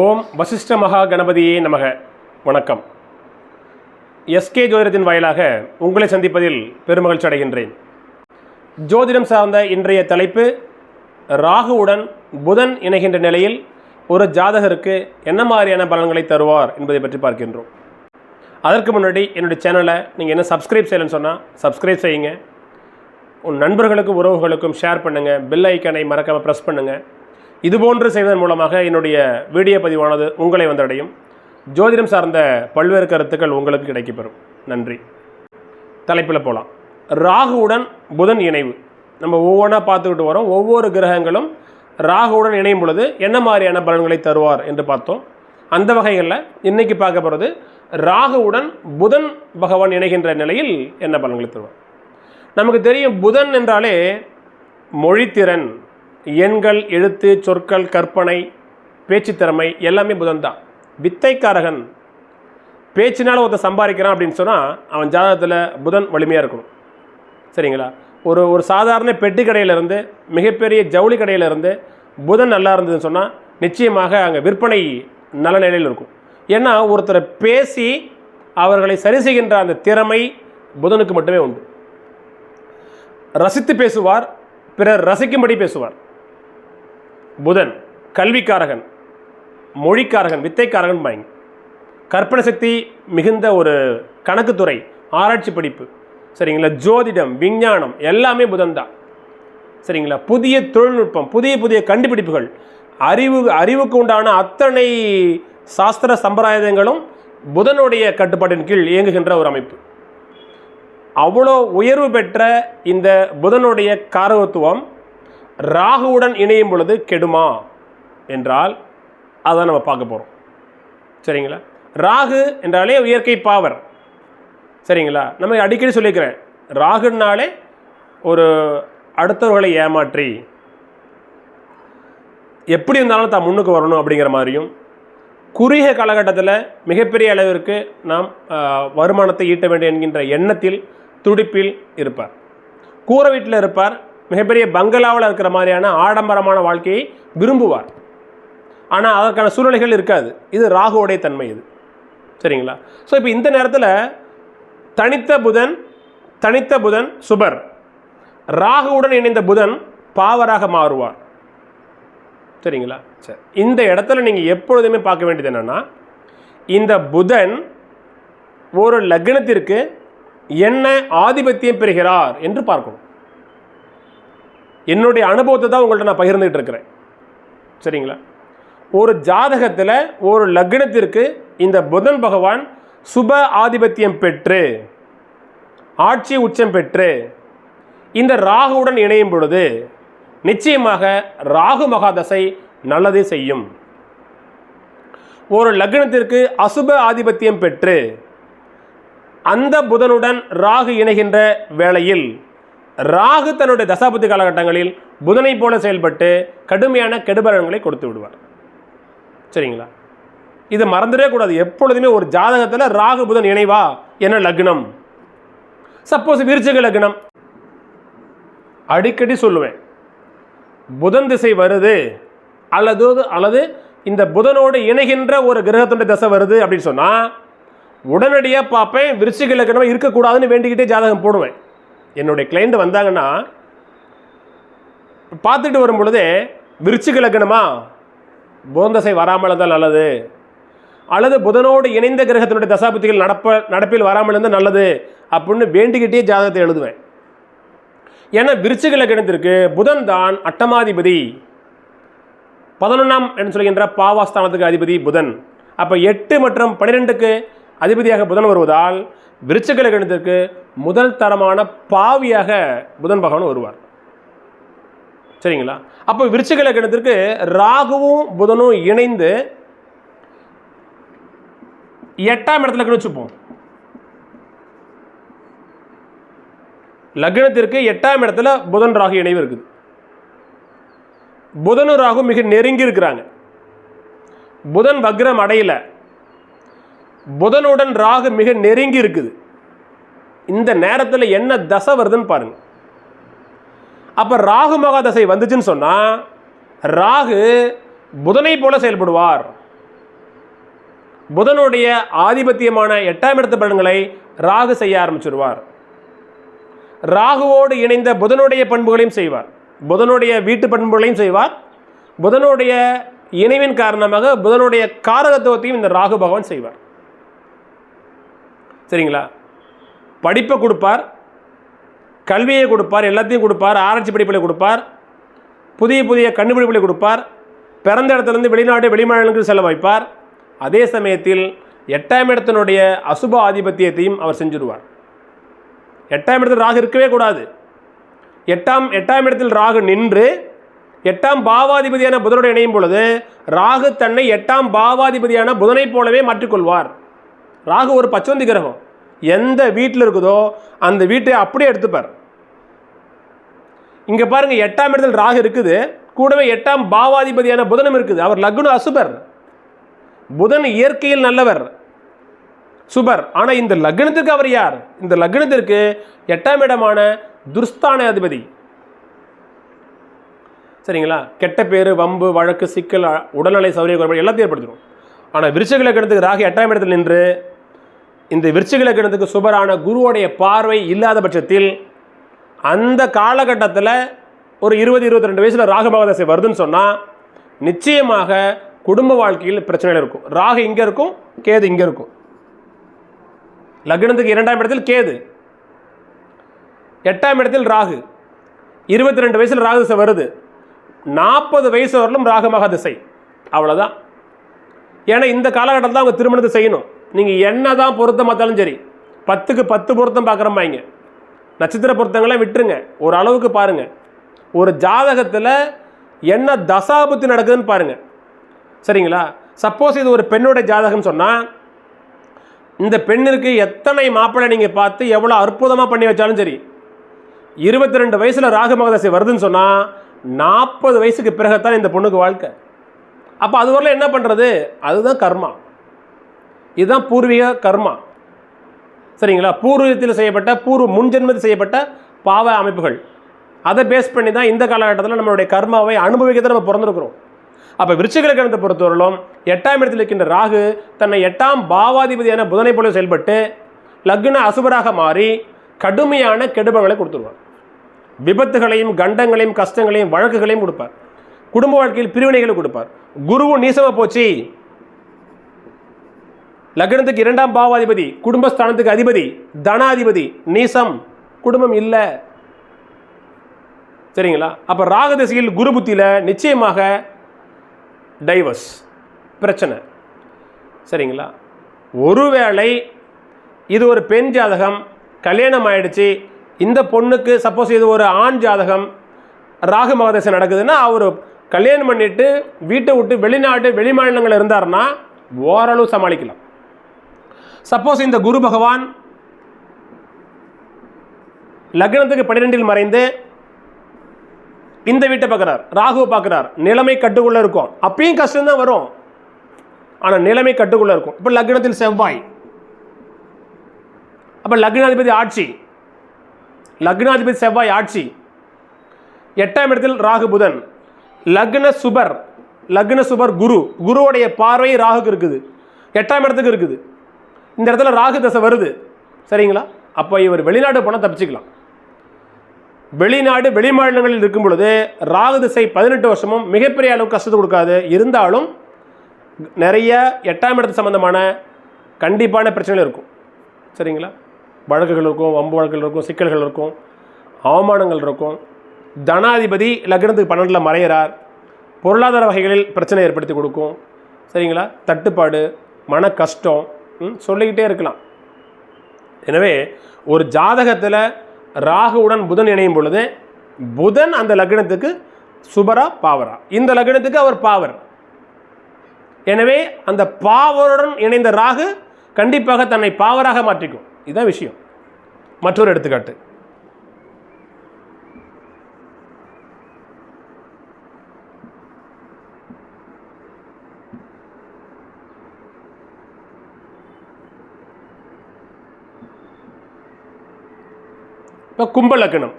ஓம் வசிஷ்ட மகா கணபதியே நமக. வணக்கம். எஸ்கே ஜோதிடத்தின் வாயிலாக உங்களை சந்திப்பதில் பெருமகிழ்ச்சி அடைகின்றேன். ஜோதிடம் சார்ந்த இன்றைய தலைப்பு ராகுவுடன் புதன் இணைகின்ற நிலையில் ஒரு ஜாதகருக்கு என்ன மாதிரியான பலன்களை தருவார் என்பதை பற்றி பார்க்கின்றோம். அதற்கு முன்னாடி என்னுடைய சேனலை நீங்கள் என்ன சப்ஸ்கிரைப் செய்யலைன்னு சொன்னால் சப்ஸ்கிரைப் செய்யுங்க. உன் நண்பர்களுக்கும் உறவுகளுக்கும் ஷேர் பண்ணுங்கள் பெல் ஐக்கனை மறக்காமல் ப்ரெஸ் பண்ணுங்கள் இதுபோன்று செய்வதன் மூலமாக என்னுடைய வீடியோ பதிவானது உங்களை வந்தடையும். ஜோதிடம் சார்ந்த பல்வேறு கருத்துக்கள் உங்களுக்கு கிடைக்கப்பெறும். நன்றி. தலைப்பில் போகலாம் ராகுவுடன் புதன் இணைவு. நம்ம ஒவ்வொன்றா பார்த்துக்கிட்டு வரோம். ஒவ்வொரு கிரகங்களும் ராகுவுடன் இணையும் பொழுது என்ன மாதிரியான பலன்களை தருவார் என்று பார்த்தோம். அந்த வகைகளில் இன்றைக்கி பார்க்க போகிறது ராகுவுடன் புதன் பகவான் இணைகின்ற நிலையில் என்ன பலன்களை தருவார். நமக்கு தெரியும் புதன் என்றாலே மொழித்திறன். எண்கள் எழுத்து சொற்கள் கற்பனை பேச்சுத்திறமை எல்லாமே புதன் தான் வித்தைக்காரகன். பேச்சினால் ஒருத்தன் சம்பாதிக்கிறான் அப்படின்னு சொன்னால் அவன் ஜாதகத்தில் புதன் வலிமையாக இருக்கணும். சரிங்களா? ஒரு ஒரு சாதாரண பெட்டி கடையிலேருந்து மிகப்பெரிய ஜவுளி கடையிலேருந்து புதன் நல்லா இருந்ததுன்னு சொன்னால் நிச்சயமாக அங்கே விற்பனை நல்ல நிலையில் இருக்கும். ஏன்னா ஒருத்தரை பேசி அவர்களை சரி செய்கின்ற அந்த திறமை புதனுக்கு மட்டுமே உண்டு. ரசித்து பேசுவார் பிறர் ரசிக்கும்படி பேசுவார். புதன் கல்விக்காரகன் மொழிக்காரகன் வித்தைக்காரகன் பாய்ங்க கற்பனை சக்தி மிகுந்த ஒரு கணக்குத்துறை ஆராய்ச்சி படிப்பு. சரிங்களா? ஜோதிடம் விஞ்ஞானம் எல்லாமே புதன் தான். சரிங்களா? புதிய தொழில்நுட்பம் புதிய புதிய கண்டுபிடிப்புகள் அறிவு அறிவுக்கு உண்டான அத்தனை சாஸ்திர சம்பிரதாயங்களும் புதனுடைய கட்டுப்பாட்டின் கீழ் இயங்குகின்ற ஒரு அமைப்பு. அவ்வளோ உயர்வு பெற்ற இந்த புதனுடைய காரகத்துவம் ராகுவுடன் இணையும் பொழுது கெடுமா? என்றால் அதை நம்ம பார்க்க போகிறோம் சரிங்களா? ராகு என்றாலே இயற்கை பாவர். சரிங்களா? நம்ம அடிக்கடி சொல்லியிருக்கிறேன். ராகுனாலே ஒரு அடுத்தவர்களை ஏமாற்றி எப்படி இருந்தாலும் தான் முன்னுக்கு வரணும் அப்படிங்கிற மாதிரியும் குறுகிய காலகட்டத்தில் மிகப்பெரிய அளவிற்கு நாம் வருமானத்தை ஈட்ட வேண்டும் என்கின்ற எண்ணத்தில் துடிப்பில் இருப்பார். கூரை வீட்டில் இருப்பார். மிகப்பெரிய பங்களாவில் இருக்கிற மாதிரியான ஆடம்பரமான வாழ்க்கையை விரும்புவார். ஆனால் அதற்கான சூழ்நிலைகள் இருக்காது. இது ராகுவோடைய தன்மை இது. சரிங்களா? ஸோ இப்போ இந்த நேரத்தில் தனித்த புதன் தனித்த புதன் சுபர். ராகுவுடன் இணைந்த புதன் பாவராக மாறுவார். சரிங்களா? சரி. இந்த இடத்துல நீங்கள் எப்பொழுதுமே பார்க்க வேண்டியது என்னென்னா இந்த புதன் ஒரு லக்னத்திற்கு என்ன ஆதிபத்தியம் பெறுகிறார் என்று பார்க்கணும். என்னுடைய அனுபவத்தை தான் உங்கள்கிட்ட நான் பகிர்ந்துகிட்டு இருக்கிறேன். சரிங்களா? ஒரு ஜாதகத்தில் ஒரு லக்னத்திற்கு இந்த புதன் பகவான் சுப ஆதிபத்தியம் பெற்று ஆட்சி உச்சம் பெற்று இந்த ராகுவுடன் இணையும் பொழுது நிச்சயமாக ராகு மகாதசை நல்லதே செய்யும். ஒரு லக்னத்திற்கு அசுப ஆதிபத்தியம் பெற்று அந்த புதனுடன் ராகு இணைகின்ற வேளையில் ராகு தன்னுடைய தசாபதி காலகட்டங்களில் புதனை போல செயல்பட்டு கடுமையான கெடுபலன்களை கொடுத்து விடுவார். சரிங்களா? இது மறந்துடவே கூடாது. எப்பொழுதுமே ஒரு ஜாதகத்தில் ராகு புதன் இணைவா? என்ன லக்னம்? சப்போஸ் விருச்சிக லக்னம். அடிக்கடி சொல்லுவேன். புதன் திசை வருது அல்லது அல்லது இந்த புதனோடு இணைகின்ற ஒரு கிரகத்துடைய தசை வருது அப்படின்னு சொன்னால் உடனடியாக பார்ப்பேன் விருச்சிக லக்னமாக இருக்கக்கூடாதுன்னு வேண்டிக்கிட்டே ஜாதகம் போடுவேன். என்னுடைய கிளைண்ட் வந்தாங்கன்னா பார்த்துட்டு வரும்பொழுதே விருச்சிக லக்னமா வராமல் இருந்தால் நல்லது. அல்லது புதனோடு இணைந்த கிரகத்தினுடைய தசாபுத்திகள் நடப்ப நடப்பில் வராமல் இருந்தால் நல்லது அப்படின்னு வேண்டிக்கிட்டே ஜாதகத்தை எழுதுவேன். ஏன்னா விருச்சிக லக்னத்திற்கு புதன் தான் அட்டமாதிபதி. பதினொன்றாம் என்று சொல்கின்ற பாவாஸ்தானத்துக்கு அதிபதி புதன். அப்போ எட்டு மற்றும் பன்னிரெண்டுக்கு அதிபதியாக புதன் வருவதால் விருச்சக லக்னத்திற்கு முதல் தரமான பாவியாக புதன் பகவான் வருவார். சரிங்களா? அப்போ விருச்சக லக்னத்திற்கு ராகுவும் புதனும் இணைந்து எட்டாம் இடத்துல வச்சுப்போம். லக்னத்திற்கு எட்டாம் இடத்துல புதன் ராகு இணைவு இருக்குது. புதனும் ராகு மிக நெருங்கி இருக்கிறாங்க. புதன் வக்ரம் அடையலை. புதனுடன் ராகு மிக நெருங்கி இருக்குது. இந்த நேரத்தில் என்ன தசை வருதுன்னு பாருங்க. அப்போ ராகு மகா தசை வந்துச்சுன்னு சொன்னால் ராகு புதனை போல செயல்படுவார். புதனுடைய ஆதிபத்தியமான எட்டாம் இடத்து பலன்களை ராகு செய்ய ஆரம்பிச்சிருவார். ராகுவோடு இணைந்த புதனுடைய பண்புகளையும் செய்வார். புதனுடைய வீட்டு பண்புகளையும் செய்வார். புதனுடைய இணைவின் காரணமாக புதனுடைய காரகத்துவத்தையும் இந்த ராகு பகவான் செய்வார். சரிங்களா? படிப்பை கொடுப்பார் கல்வியை கொடுப்பார் எல்லாத்தையும் கொடுப்பார் ஆராய்ச்சி படிப்புகளை கொடுப்பார் புதிய புதிய கண்டுபிடிப்புகளை கொடுப்பார் பிறந்த இடத்துலேருந்து வெளிநாட்டு வெளிமாநிலங்களுக்கு செல்ல வைப்பார். அதே சமயத்தில் எட்டாம் இடத்தினுடைய அசுப ஆதிபத்தியத்தையும் அவர் செஞ்சுடுவார் எட்டாம் இடத்தில் ராகு இருக்கவே கூடாது. எட்டாம் எட்டாம் இடத்தில் ராகு நின்று எட்டாம் பாவாதிபதியான புதனோடு இணையும் பொழுது ராகு தன்னை எட்டாம் பாவாதிபதியான புதனைப் போலவே மாற்றிக்கொள்வார். ராகு ஒரு பச்சோந்தி கிரகம். எந்த வீட்டில் இருக்குதோ அந்த வீட்டை அப்படியே எடுத்துப்பார். இங்கே பாருங்க எட்டாம் இடத்தில் ராகு இருக்குது. கூடவே எட்டாம் பாவாதிபதியான புதனும் இருக்குது. அவர் லக்னம் அசுபர். புதன் இயற்கையில் நல்லவர். சுபர். ஆனால் இந்த லக்னத்துக்கு அவர் யார்? இந்த லக்னத்திற்கு எட்டாம் இடமான துர்ஸ்தான அதிபதி. சரிங்களா? கெட்ட பேர் வம்பு வழக்கு சிக்கல் உடல்நிலை சௌரிய குறைபாடு எல்லாத்தையும் ஏற்படுத்திடும். ஆனால் விருச்சக லக்னத்துக்கு ராகு எட்டாம் இடத்தில் நின்று இந்த விருச்சிக லக்னத்துக்கு சுபரான குருவோடைய பார்வை இல்லாத பட்சத்தில் அந்த காலகட்டத்தில் ஒரு இருபது இருபத்தி ரெண்டு வயசில் ராகு பகதசை வருதுன்னு சொன்னால் நிச்சயமாக குடும்ப வாழ்க்கையில் பிரச்சனைகள் இருக்கும். ராகு இங்கே இருக்கும் கேது இங்கே இருக்கும். லக்னத்துக்கு இரண்டாம் இடத்தில் கேது எட்டாம் இடத்தில் ராகு இருபத்தி ரெண்டு வயசில் ராகு திசை வருது நாற்பது வயசு வரலும் ராகமாக திசை அவ்வளோதான் ஏன்னா இந்த காலகட்டத்தில் தான் அவங்க திருமணத்தை செய்யணும். நீங்கள் என்ன தான் பொருத்தம் பார்த்தாலும் சரி பத்துக்கு பத்து பொருத்தம் பார்க்குறம்பாங்க. நட்சத்திர பொருத்தங்களை விட்டுருங்க. ஒரு அளவுக்கு பாருங்கள் ஒரு ஜாதகத்தில் என்ன தசாபுத்தி நடக்குதுன்னு பாருங்கள் சரிங்களா? சப்போஸ் இது ஒரு பெண்ணோட ஜாதகம் சொன்னால் இந்த பெண்ணிற்கு எத்தனை மாப்பிள்ளை நீங்கள் பார்த்து எவ்வளோ அற்புதமாக பண்ணி வச்சாலும் சரி இருபத்தி ரெண்டு வயசில் ராகு மகதசை வருதுன்னு சொன்னால் நாற்பது வயசுக்கு பிறகுத்தான் இந்த பொண்ணுக்கு வாழ்க்கை. அப்போ அது வரல என்ன பண்ணுறது அதுதான் கர்மா. இதுதான் பூர்வீக கர்மா. சரிங்களா? பூர்வீகத்தில் செய்யப்பட்ட பூர்வ முன்ஜென்மத்தில் செய்யப்பட்ட பாவ அமைப்புகள். அதை பேஸ் பண்ணி தான் இந்த காலகட்டத்தில் நம்மளுடைய கர்மாவை அனுபவிக்க நம்ம பிறந்திருக்கிறோம். அப்போ விருச்சிகளை கணத்தை பொறுத்தவரையிலும் எட்டாம் இடத்தில் இருக்கின்ற ராகு தன்னை எட்டாம் பாவாதிபதியான புதனை போல செயல்பட்டு லக்ன அசுபராக மாறி கடுமையான கெடுபங்களை கொடுத்துருவார். விபத்துகளையும் கண்டங்களையும் கஷ்டங்களையும் வழக்குகளையும் கொடுப்பார். குடும்ப வாழ்க்கையில் பிரிவினைகளை கொடுப்பார். குருவும் நீசமாக போச்சு. லக்னத்துக்கு இரண்டாம் பாவாதிபதி குடும்பஸ்தானத்துக்கு அதிபதி தனாதிபதி நீசம் குடும்பம் இல்லை. சரிங்களா? அப்போ ராக திசையில் குரு புத்தியில் நிச்சயமாக டைவர்ஸ் பிரச்சனை. சரிங்களா? ஒருவேளை இது ஒரு பெண் ஜாதகம் கல்யாணம் ஆயிடுச்சு இந்த பொண்ணுக்கு சப்போஸ் இது ஒரு ஆண் ஜாதகம் ராகு மகதசை நடக்குதுன்னா அவர் கல்யாணம் பண்ணிட்டு வீட்டை விட்டு வெளிநாட்டு வெளிமாநிலங்கள் இருந்தாருன்னா ஓரளவு சமாளிக்கலாம். சப்போஸ் இந்த குரு பகவான் லக்னத்துக்கு பன்னிரெண்டில் மறைந்து இந்த வீட்டை பார்க்குறார் ராகுவை பார்க்குறார். நிலைமை கட்டுக்குள்ளே இருக்கும். அப்பயும் கஷ்டம்தான் வரும். ஆனால் நிலைமை கட்டுக்குள்ளே இருக்கும். இப்போ லக்னத்தில் செவ்வாய். அப்போ லக்னாதிபதி ஆட்சி. லக்னாதிபதி செவ்வாய் ஆட்சி. எட்டாம் இடத்தில் ராகு புதன். லக்ன சுபர் லக்ன சுபர் குரு. குருவுடைய பார்வை ராகுக்கு இருக்குது. எட்டாம் இடத்துக்கு இருக்குது. இந்த இடத்துல ராகு தசை வருது. சரிங்களா? அப்போ இவர் வெளிநாடு போனால் தப்பிச்சுக்கலாம். வெளிநாடு வெளி மாநிலங்களில் இருக்கும் பொழுது ராகு திசை பதினெட்டு வருஷமும் மிகப்பெரிய அளவுக்கு கஷ்டத்தை கொடுக்காது. இருந்தாலும் நிறைய எட்டாம் இடத்து சம்பந்தமான கண்டிப்பான பிரச்சனைகள் இருக்கும். சரிங்களா? வழக்குகள் இருக்கும் வம்பு வழக்குகள் இருக்கும் சிக்கல்கள் இருக்கும் அவமானங்கள் இருக்கும். தனாதிபதி லக்னத்துக்கு பன்னெண்டில் மறையிறார். பொருளாதார வகைகளில் பிரச்சனை ஏற்படுத்தி கொடுக்கும். சரிங்களா? தட்டுப்பாடு மன கஷ்டம் சொல்லிக்கிட்டே இருக்கலாம். எனவே ஒரு ஜாதகத்தில் ராகுவுடன் புதன் இணையும் பொழுது புதன் அந்த லக்னத்துக்கு சுபரா பாவரா? இந்த லக்னத்துக்கு அவர் பாவர். எனவே அந்த பாவருடன் இணைந்த ராகு கண்டிப்பாக தன்னை பாவராக மாற்றிக்கும். இதுதான் விஷயம். மற்றொரு எடுத்துக்காட்டு. இப்போ கும்பலக்கணம்.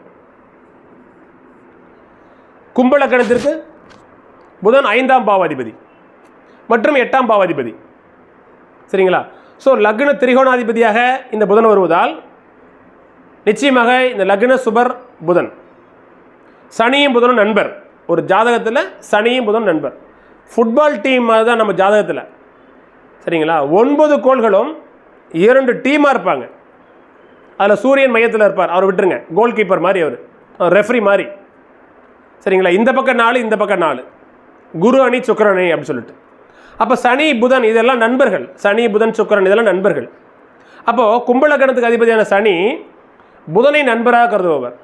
கும்பலக்கணத்திற்கு புதன் ஐந்தாம் பாவாதிபதி மற்றும் எட்டாம் பாவாதிபதி. சரிங்களா? ஸோ லக்ன திரிகோணாதிபதியாக இந்த புதன் வருவதால் நிச்சயமாக இந்த லக்ன சுபர் புதன். சனியும் புதனும் நண்பர். ஒரு ஜாதகத்தில் சனியும் புதனும் நண்பர். ஃபுட்பால் டீம் மாதிரி தான் நம்ம ஜாதகத்தில். சரிங்களா? ஒன்பது கோள்களும் இரண்டு டீமாக இருப்பாங்க. அதில் சூரியன் மையத்தில் இருப்பார். அவர் விட்டுருங்க. கோல் கீப்பர் மாதிரி அவர். ரெஃப்ரி மாதிரி. சரிங்களா? இந்த பக்கம் நாலு இந்த பக்கம் நாலு. குரு அணி சுக்கிர அணி அப்படின்னு சொல்லிட்டு. அப்போ சனி புதன் இதெல்லாம் நண்பர்கள். சனி புதன் சுக்கரன் இதெல்லாம் நண்பர்கள். அப்போது கும்பலக்கணத்துக்கு அதிபதியான சனி புதனை நண்பராக கருதுபவர்.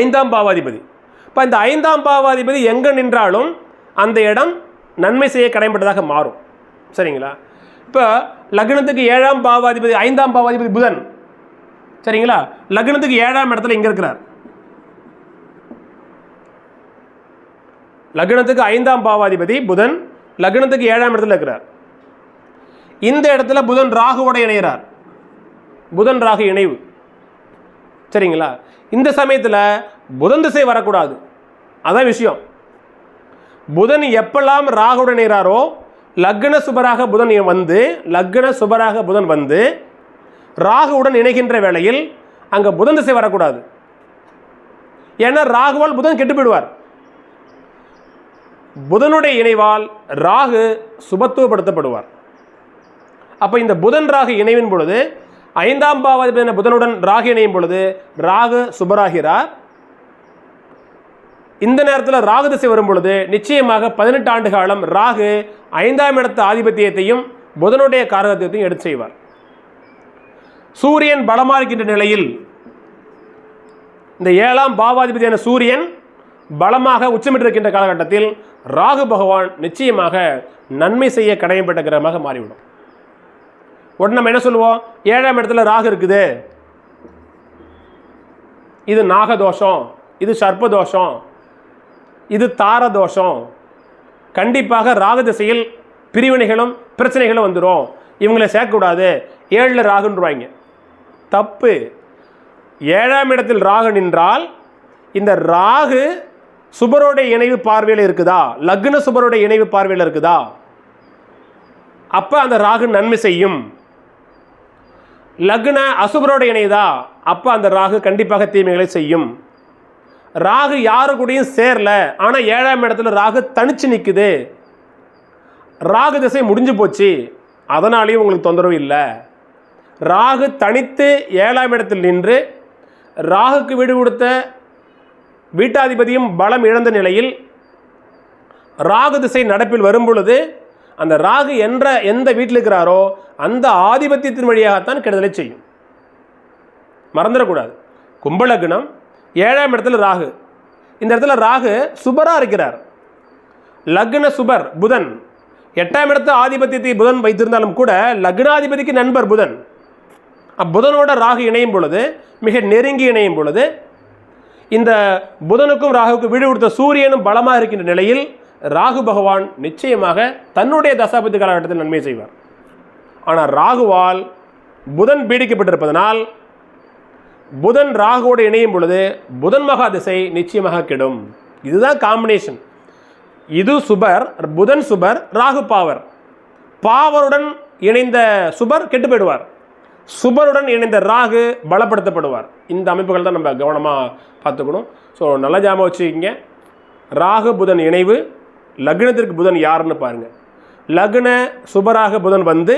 ஐந்தாம் பாவாதிபதி. இப்போ இந்த ஐந்தாம் பாவாதிபதி எங்கே நின்றாலும் அந்த இடம் நன்மை செய்ய கடைபட்டதாக மாறும். சரிங்களா? இப்போ லக்னத்துக்கு ஏழாம் பாவாதிபதி ஐந்தாம் பாவாதிபதி புதன். சரிங்களா? லக்னத்துக்கு ஏழாம் இடத்துல இங்கே இருக்கிறார். லக்னத்துக்கு ஐந்தாம் பாவாதிபதி புதன் லக்னத்துக்கு ஏழாம் இடத்துல இருக்கிறார். இந்த இடத்துல புதன் ராகுவோட இணைகிறார் புதன் ராகு இணைவு. சரிங்களா? இந்த சமயத்தில் புதன் திசை வரக்கூடாது. அதான் விஷயம். புதன் எப்பெல்லாம் ராகுடன் இணைகிறாரோ லக்ன சுபராக புதன் வந்து லக்ன சுபராக புதன் வந்து ராகுவுடன் இணைகின்ற வேளையில் அங்கே புதன் திசை வரக்கூடாது. ஏன்னா ராகுவால் புதன் கெட்டு போயிடுவார். புதனுடைய இணைவால் ராகு சுபத்துவப்படுத்தப்படுவார். அப்போ இந்த புதன் ராகு இணைவின் பொழுது ஐந்தாம் பாவாதிபதியான புதனுடன் ராகு இணையும் பொழுது ராகு சுபராகிறார். இந்த நேரத்தில் ராகு திசை வரும் பொழுது நிச்சயமாக பதினெட்டு ஆண்டு காலம் ராகு ஐந்தாம் இடத்து ஆதிபத்தியத்தையும் புதனுடைய காரகத்தையும் எடுத்து செய்வார். சூரியன் பலமாக இருக்கின்ற நிலையில் இந்த ஏழாம் பாவாதிபதியான சூரியன் பலமாக உச்சமிட்டிருக்கின்ற காலகட்டத்தில் ராகு பகவான் நிச்சயமாக நன்மை செய்ய கடையப்பட்ட கிரகமாக மாறிவிடும். உடனே நம்ம என்ன சொல்லுவோம்? ஏழாம் இடத்துல ராகு இருக்குது. இது நாகதோஷம் இது சர்ப்பதோஷம் இது தார தோஷம் கண்டிப்பாக ராகு திசையில் பிரிவினைகளும் பிரச்சனைகளும் வந்துடும் இவங்களை சேர்க்கக்கூடாது. ஏழில் ராகுன்றுவாங்க. தப்பு. ஏழாம் இடத்தில் ராகு நின்றால் இந்த ராகு சுபரோட இணைவு பார்வையில் இருக்குதா? லக்ன சுபரோட இணைவு பார்வையில் இருக்குதா? அப்போ அந்த ராகு நன்மை செய்யும். லக்ன அசுபரோட இணைதா அப்போ அந்த ராகு கண்டிப்பாக தீமைகளை செய்யும். ராகு யாரு கூடயும் சேரல. ஆனால் ஏழாம் இடத்துல ராகு தனிச்சு நிற்குது ராகு திசை முடிஞ்சு போச்சு. அதனாலேயும் உங்களுக்கு தொந்தரவு இல்லை. ராகு தனித்து ஏழாம் இடத்தில் நின்று ராகுக்கு வீடு கொடுத்த வீட்டாதிபதியும் பலம் இழந்த நிலையில் ராகு திசை நடப்பில் வரும் பொழுது அந்த ராகு என்ற எந்த வீட்டில் இருக்கிறாரோ அந்த ஆதிபத்தியத்தின் வழியாகத்தான் கெடுதலை செய்யும். மறந்துடக்கூடாது. கும்பலக்னம் ஏழாம் இடத்துல ராகு. இந்த இடத்துல ராகு சுபராக இருக்கிறார். லக்ன சுபர் புதன். எட்டாம் இடத்து ஆதிபத்தியத்தை புதன் வைத்திருந்தாலும் கூட லக்னாதிபதிக்கு நண்பர் புதன். புதனோட ராகு இணையும் பொழுது மிக நெருங்கி இணையும் பொழுது இந்த புதனுக்கும் ராகுக்கும் வீடு கொடுத்த சூரியனும் பலமாக இருக்கின்ற நிலையில் ராகு பகவான் நிச்சயமாக தன்னுடைய தசாபதி காலகட்டத்தில் நன்மை செய்வார். ஆனால் ராகுவால் புதன் பீடிக்கப்பட்டிருப்பதனால் புதன் ராகுவோடு இணையும் பொழுது புதன் மகா திசை நிச்சயமாக கெடும். இதுதான் காம்பினேஷன் இது சுபர் புதன் சுபர் ராகு பாவர். பாவருடன் இணைந்த சுபர் கெட்டு போயிடுவார். சுபருடன் இணைந்த ராகு பலப்படுத்தப்படுவார். இந்த அமைப்புகள் தான் நம்ம கவனமாக பார்த்துக்கணும். ஸோ நல்ல ஜாமம் வச்சுக்கிங்க. ராகு புதன் இணைவு லக்னத்திற்கு புதன் யாருன்னு பாருங்கள் லக்ன சுபராக புதன் வந்து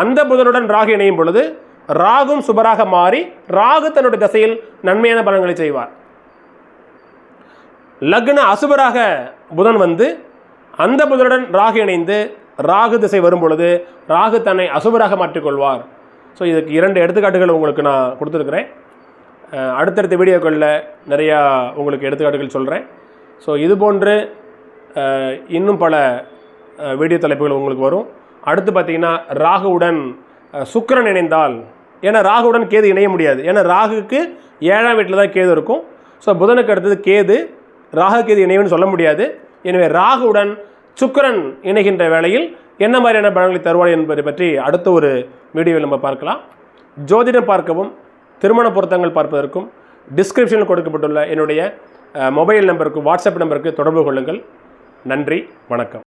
அந்த புதனுடன் ராகு இணையும் பொழுது ராகும் சுபராக மாறி ராகு தன்னுடைய திசையில் நன்மையான பலன்களை செய்வார். லக்ன அசுபராக புதன் வந்து அந்த புதனுடன் ராகு இணைந்து ராகு திசை வரும் பொழுது ராகு தன்னை அசுபராக மாற்றிக்கொள்வார். ஸோ இதுக்கு இரண்டு எடுத்துக்காட்டுகள் உங்களுக்கு நான் கொடுத்துருக்குறேன். அடுத்தடுத்த வீடியோக்களில் நிறையா உங்களுக்கு எடுத்துக்காட்டுகள் சொல்கிறேன் ஸோ இது போன்று இன்னும் பல வீடியோ தலைப்புகள் உங்களுக்கு வரும். அடுத்து பார்த்தீங்கன்னா ராகுவுடன் சுக்கரன் இணைந்தால் ஏன்னா ராகுவுடன் கேது இணைய முடியாது. ஏன்னா ராகுக்கு ஏழாம் வீட்டில் தான் கேது இருக்கும். ஸோ புதனுக்கு அடுத்தது கேது ராகு கேது இணைவுன்னு சொல்ல முடியாது. எனவே ராகுவுடன் சுக்கரன் இணைகின்ற வேளையில் என்ன மாதிரியான பலன்களை தருவார் என்பதை பற்றி அடுத்த ஒரு வீடியோவில் நம்ம பார்க்கலாம். ஜோதிடம் பார்க்கவும் திருமண பொருத்தங்கள் பார்ப்பதற்கும் டிஸ்கிரிப்ஷனில் கொடுக்கப்பட்டுள்ள என்னுடைய மொபைல் நம்பருக்கு வாட்ஸ்அப் நம்பருக்கு தொடர்பு கொள்ளுங்கள். நன்றி வணக்கம்.